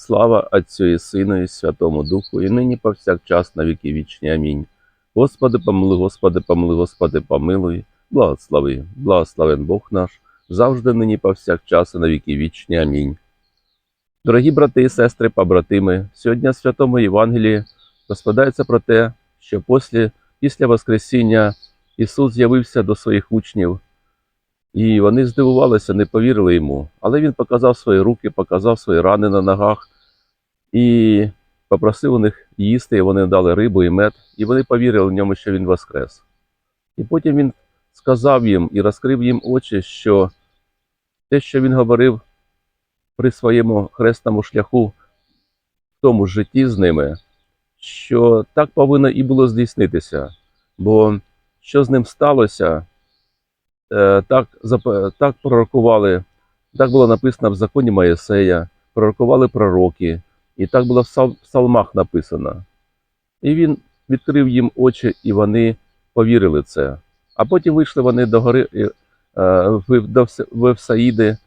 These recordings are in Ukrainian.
Слава Отцю і Сину і Святому Духу, і нині повсякчас на віки вічні. Амінь. Господи, помилуй, Господи, помилуй, Господи, помилуй, благослови, благословен Бог наш, завжди нині повсякчас і на віки вічні. Амінь. Дорогі брати і сестри, побратими, сьогодні в Святому Євангелії розповідається про те, що після, після Воскресіння Ісус з'явився до своїх учнів, і вони здивувалися, не повірили йому. Але Він показав свої руки, показав свої рани на ногах і попросив у них їсти, і вони дали рибу і мед, і вони повірили в ньому, що він воскрес. І потім він сказав їм і розкрив їм очі, що те, що він говорив при своєму хресному шляху в тому житті з ними, що так повинно і було здійснитися. Бо що з ним сталося, е, так, так пророкували, так було написано в законі Моїсея, пророкували пророки, і так було в псалмах написано. І він відкрив їм очі, і вони повірили це. А потім вийшли вони до гори е, до Вс- Вевсаїди,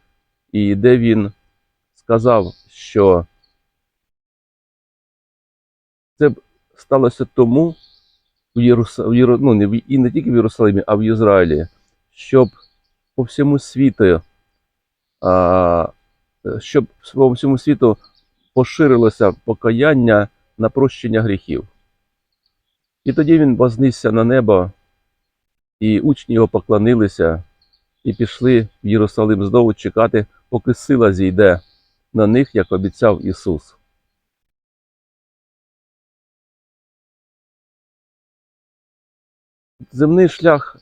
і де він сказав, що це сталося тому, в Єруса... ну, і не тільки в Єрусалимі, а в Ізраїлі, щоб по всьому світу, щоб по всьому світу поширилося покаяння на прощення гріхів. І тоді він вознісся на небо, і учні його поклонилися і пішли в Єрусалим знову чекати, поки сила зійде на них, як обіцяв Ісус. Земний шлях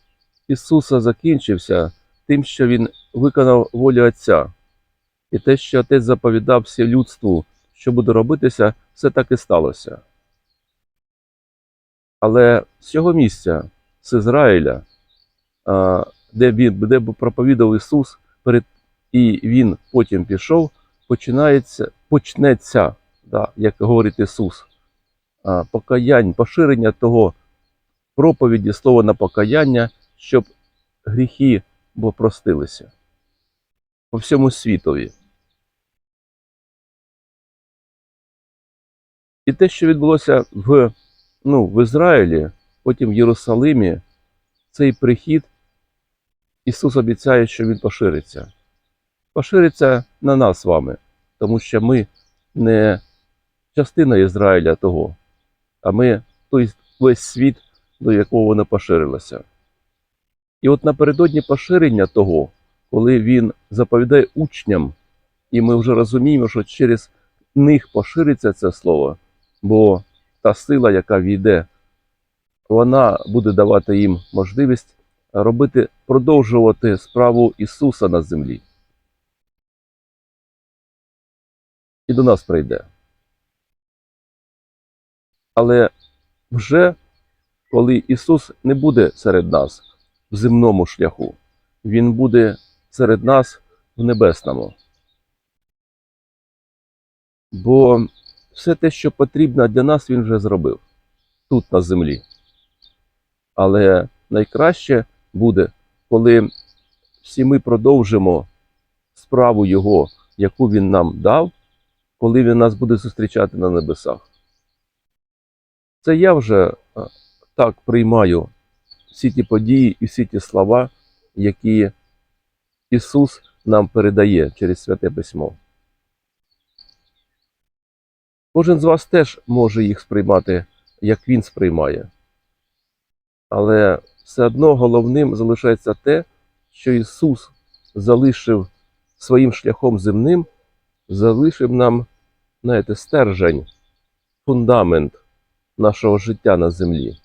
Ісуса закінчився тим, що Він виконав волю Отця. І те, що Отець заповідав всі людству, що буде робитися, все так і сталося. Але з цього місця, з Ізраїля, де він де проповідав Ісус, перед, і Він потім пішов, починається, почнеться, да, як говорить Ісус, покаянь, поширення того проповіді, слова на покаяння, щоб гріхи бо простилися по всьому світові. І те, що відбулося в, ну, в Ізраїлі, потім в Єрусалимі, цей прихід, Ісус обіцяє, що Він пошириться. Пошириться на нас з вами, тому що ми не частина Ізраїля того, а ми той весь світ, до якого воно поширилося. І от напередодні поширення того, коли він заповідає учням, і ми вже розуміємо, що через них пошириться це слово, бо та сила, яка війде, вона буде давати їм можливість робити, продовжувати справу Ісуса на землі. І до нас прийде. Але вже коли Ісус не буде серед нас в земному шляху, Він буде серед нас в небесному. Бо все те, що потрібно для нас, Він вже зробив тут, на землі. Але найкраще буде, коли всі ми продовжимо справу Його, яку Він нам дав, коли Він нас буде зустрічати на небесах. Це я вже е, так приймаю всі ті події і всі ті слова, які Ісус нам передає через Святе Письмо. Кожен з вас теж може їх сприймати, як Він сприймає. Але все одно головним залишається те, що Ісус залишив своїм шляхом земним, залишив нам, знаєте, стержень, фундамент нашого життя на землі.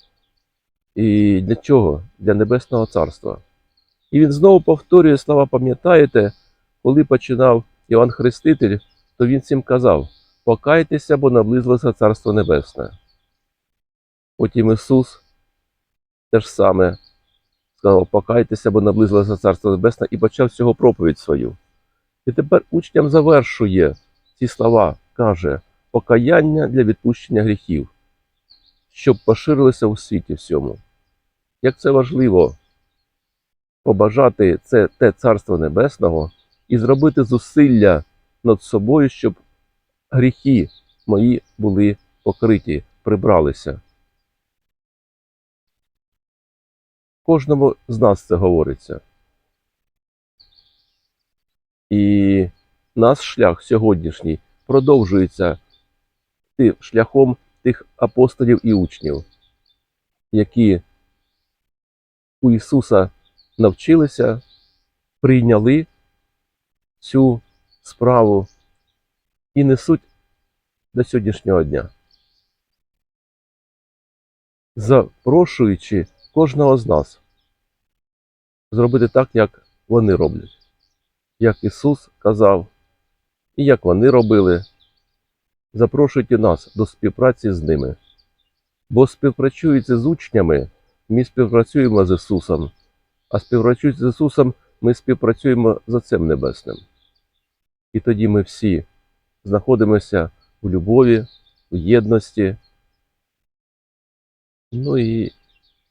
І для чого? Для Небесного Царства. І він знову повторює слова, пам'ятаєте, коли починав Іван Хреститель, то він всім казав: покайтеся, бо наблизилося Царство Небесне. Потім Ісус те ж саме сказав, покайтеся, бо наблизилося Царство Небесне, і почав з цього проповідь свою. І тепер учням завершує ці слова, каже, покаяння для відпущення гріхів, щоб поширилося у світі всьому. Як це важливо побажати це те Царство Небесного і зробити зусилля над собою, щоб гріхи мої були покриті, прибралися. Кожному з нас це говориться. І наш шлях сьогоднішній продовжується ти- шляхом тих апостолів і учнів, які у Ісуса навчилися, прийняли цю справу і несуть до сьогоднішнього дня. Запрошуючи кожного з нас зробити так, як вони роблять, як Ісус казав, і як вони робили. Запрошуйте нас до співпраці з ними. Бо співпрацюючи з учнями, ми співпрацюємо з Ісусом, а співпрацюючи з Ісусом, ми співпрацюємо з Отцем Небесним. І тоді ми всі знаходимося у любові, у єдності. Ну і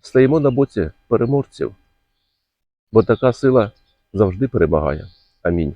стаємо на боці переможців, бо така сила завжди перемагає. Амінь.